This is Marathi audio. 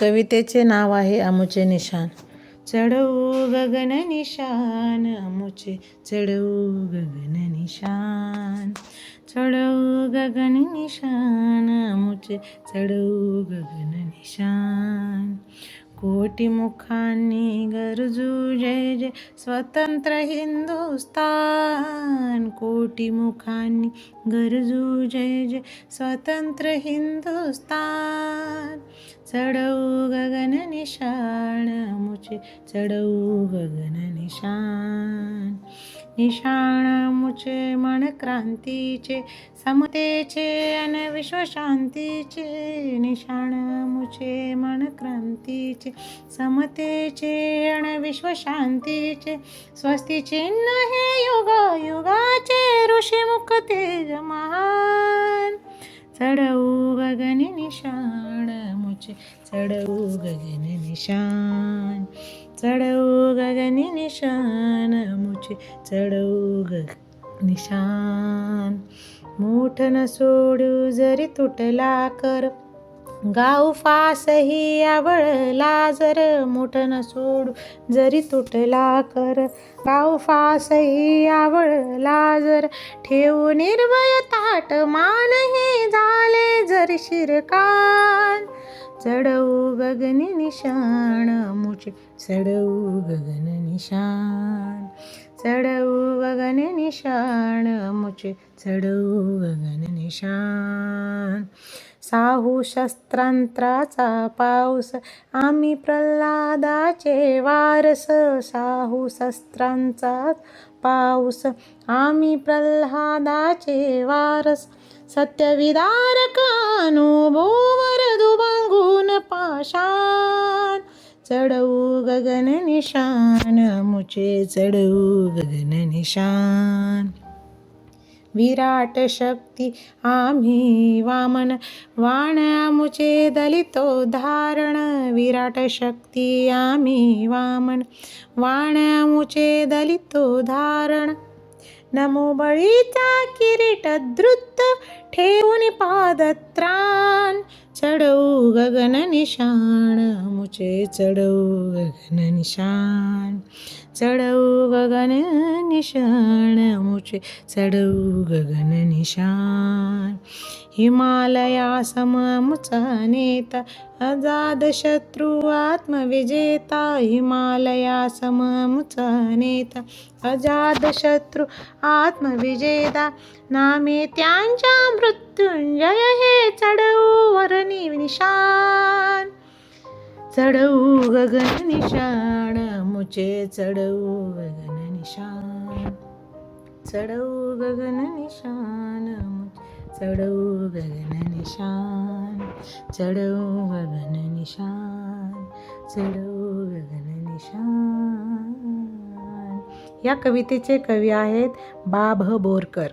कवितेचे नाव आहे अमुचे निशान चढवू गगन निशान अमुचे चढवू गगन निशान चढवू गगन निशान अमुचे चढवू गगन निशान कोटी मुखांनी गरजू जय स्वतंत्र हिंदुस्तान कोटी मुखांनी गरजू जय जय स्वतंत्र हिंदुस्तान. चढवू गगन निशाण मुचे चढवू गगन निशान निशाण मुचे मन क्रांतीचे समतेचे अन विश्वशांतीचे निशाण मुचे मन क्रांतीचे समतेचे अन विश्वशांतीचे स्वस्ती चिन्ह हे युग युगाचे ऋषीमुख तेज महान चढवू गगन निशाण मुचे चढवू गगन निशान चढवू गगन निशान मुचे चढवू ग निशान. मोठ न सोडू जरी तुटला कर गाऊ फासही आवळला जर. मोठ न सोडू जरी तुटला कर गाऊ फासही आवळला जर. ठेवू निर्भय ताट मान हे झाले जर शिरकान चढवू गगन निशाण मुचे चढवू गगन निशान चढवू गगन निशाण मुचे चढवू गगन निशान साहू शस्त्रांत्राचा पाऊस आम्ही प्रल्हादाचे वारस. साहू शस्त्रांचा पाऊस आम्ही प्रल्हादाचे वारस. सत्यविदारक अनुभोवर दुभंगून पाषाण. चढवू गगन निशान मुचे चढवू निशान. विराट शक्ती आम्ही वामन. वाण मुचे दलितो धारण. विराट शक्ती आम्ही वामन. वाण मुचे दलितो धारण. नमो बळीचा किरीट धृत ठेवून पादत्राण. चढो गगन निशाण मुचे चढवू गगन निशान चढवू गगन निशाण मुचे चढवू गगन निशान हिमालया सममुचा नेता अजाद शत्रु आत्मविजेता। हिमालया सममुचा नेता अजाद शत्रु आत्मविजेता। नामे त्यांच्या मृत्युंजय हे चढवू वरणी निशान चढवू गगन निशाण मुचे चढवू गगन निशान चढवू गगन निशाण चढवू गगन निशान चढवू गगन निशान चढवू गगन निशान या कवितेचे कवी आहेत बाभ बोरकर.